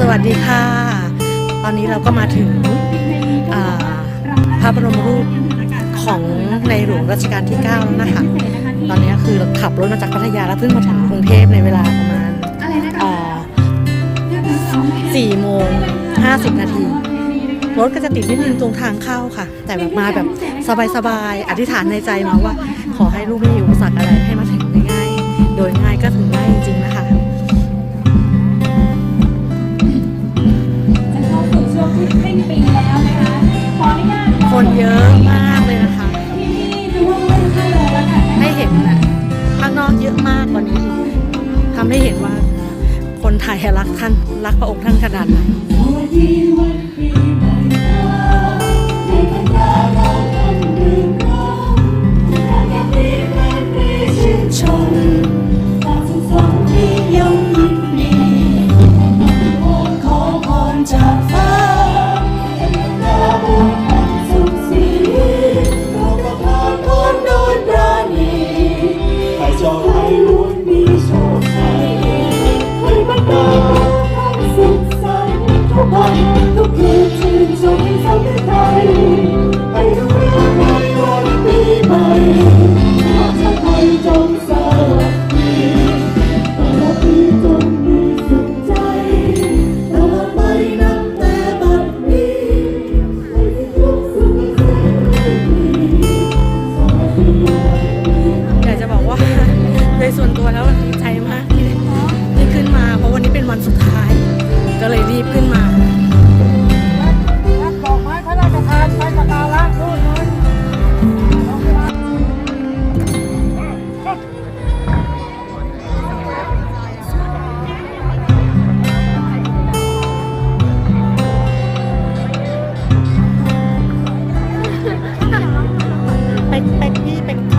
สวัสดีค่ะ ตอนนี้เราก็มาถึงพระบรมรูปของในหลวงรัชกาลที่ 9 แล้วนะคะ ตอนนี้คือขับรถมาจากพัทยาแล้วเพิ่งมาถึงกรุงเทพในเวลาประมาณอ่า4โมง50นาที รถก็จะติดนิดนึงตรงทางเข้าค่ะ แต่แบบมาแบบสบายๆ อธิษฐานในใจมาว่า ขอให้ลูกไม่มีอุปสรรคอะไรให้ ทำให้เห็นว่าคนไทยรักท่านรักพระองค์ท่านขนาดไหน ต์ทุกวันทุกคืนชื่นชมสังไทยให้รู้เรื่องในวันปีใหม่ขอชาติไทยจง เป็นพี่เป็น